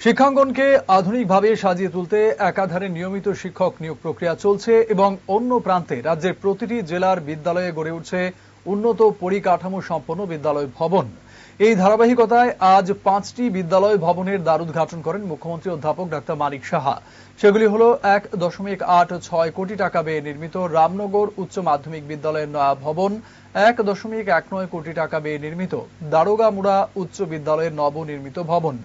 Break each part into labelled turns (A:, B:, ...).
A: শিক্ষাঙ্গনকে আধুনিকভাবে সাজিয়ে তুলতে একাধারে নিয়মিত শিক্ষক নিয়োগ প্রক্রিয়া চলছে এবং অন্য প্রান্তে রাজ্যের প্রতিটি জেলার বিদ্যালয়ে গড়ে উঠছে উন্নত পরিকাঠামো সম্পন্ন বিদ্যালয় ভবন। এই ধারাবাহিকতায় আজ পাঁচটি বিদ্যালয় ভবনের দ্বারুদ্ঘাটন করেন মুখ্যমন্ত্রী অধ্যাপক ডাক্তার মানিক সাহা। সেগুলি হল এক দশমিক আট ছয় কোটি টাকা ব্যয়ে নির্মিত রামনগর উচ্চ মাধ্যমিক বিদ্যালয়ের নয়া ভবন, এক দশমিক এক নয় কোটি টাকা ব্যয়ে নির্মিত দারোগামুড়া উচ্চ বিদ্যালয়ের নবনির্মিত ভবন,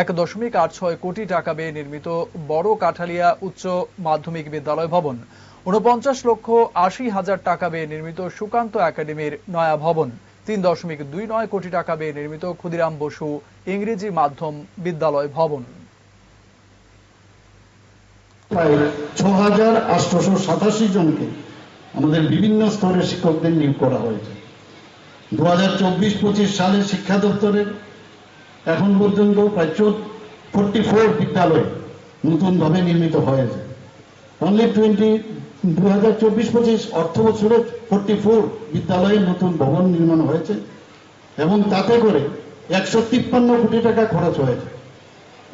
A: এক দশমিক আট ছয় কোটি টাকা ব্যয়ে নির্মিত বড় কাঠালিয়া উচ্চ মাধ্যমিক বিদ্যালয় ভবন। উনপঞ্চাশ লক্ষ আশি হাজার টাকা ব্যয়ে নির্মিত সুকান্ত একাডেমির নয়া ভবন, তিন দশমিক দুই নয় কোটি টাকা ব্যয়ে নির্মিত ক্ষুদিরাম বসু ইংরেজি মাধ্যম বিদ্যালয় ভবন।
B: ছ হাজার আটশোশো সাতাশি জনকে আমাদের বিভিন্ন স্তরের শিক্ষকদের নিয়োগ করা হয়েছে। দু হাজার চব্বিশ পঁচিশ সালে শিক্ষা দপ্তরের এখন পর্যন্ত প্রায় ফোরটি ফোর বিদ্যালয় নতুনভাবে নির্মিত হয়েছে। অনলি টোয়েন্টি দু চব্বিশ পঁচিশ অর্থ বছরে ফোরটি ফোর বিদ্যালয়ে নতুন ভবন নির্মাণ হয়েছে এবং তাতে করে একশো তিপ্পান্ন কোটি টাকা খরচ হয়েছে।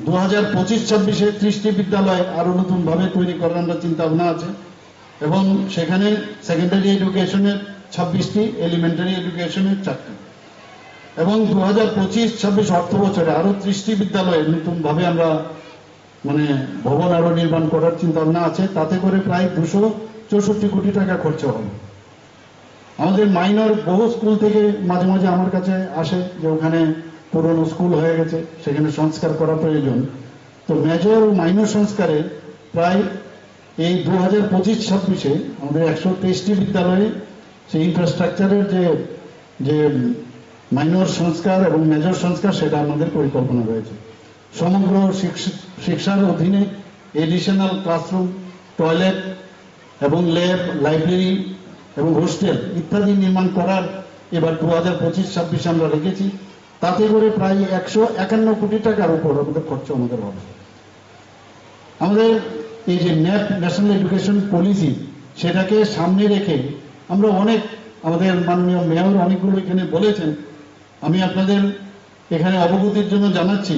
B: দু হাজার পঁচিশ ছাব্বিশে ত্রিশটি বিদ্যালয় আরও নতুন ভাবে তৈরি করার আমরা চিন্তা ভাবনা আছে এবং সেখানে সেকেন্ডারি এডুকেশনের ছাব্বিশটি এলিমেন্টারি এডুকেশনের চারটি। এবং দু হাজার পঁচিশ ছাব্বিশ অর্থ বছরে আরও ত্রিশটি বিদ্যালয়ে নতুন ভাবে আমরা মানে ভবন আরও নির্মাণ করার চিন্তা ভাবনা আছে, তাতে করে প্রায় দুশো চৌষট্টি কোটি টাকা খরচ হবে। আমাদের মাইনর বহু স্কুল থেকে মাঝে মাঝে আমার কাছে আসে যে ওখানে পুরনো স্কুল হয়ে গেছে, সেখানে সংস্কার করা প্রয়োজন। তো মেজর মাইনর সংস্কারে প্রায় এই দু হাজার পঁচিশ ছাব্বিশে আমাদের একশো তেইশটি বিদ্যালয়ে সেই ইনফ্রাস্ট্রাকচারের যে যে মাইনর সংস্কার এবং মেজর সংস্কার, সেটা আমাদের পরিকল্পনা রয়েছে। সমগ্র শিক্ষার অধীনে এডিশনাল ক্লাসরুম টয়লেট এবং ল্যাব লাইব্রেরি এবং হোস্টেল ইত্যাদি নির্মাণ করার এবার দু হাজার পঁচিশ, ছাব্বিশে আমরা রেখেছি। তাতে করে প্রায় একশো একান্ন কোটি টাকার উপর আমাদের খরচ আমাদের হবে। আমাদের এই যে ন্যাপ ন্যাশনাল এডুকেশন পলিসি সেটাকে সামনে রেখে আমরা অনেক আমাদের মাননীয় মেয়র অনেকগুলো এখানে বলেছেন। আমি আপনাদের এখানে অবগতির জন্য জানাচ্ছি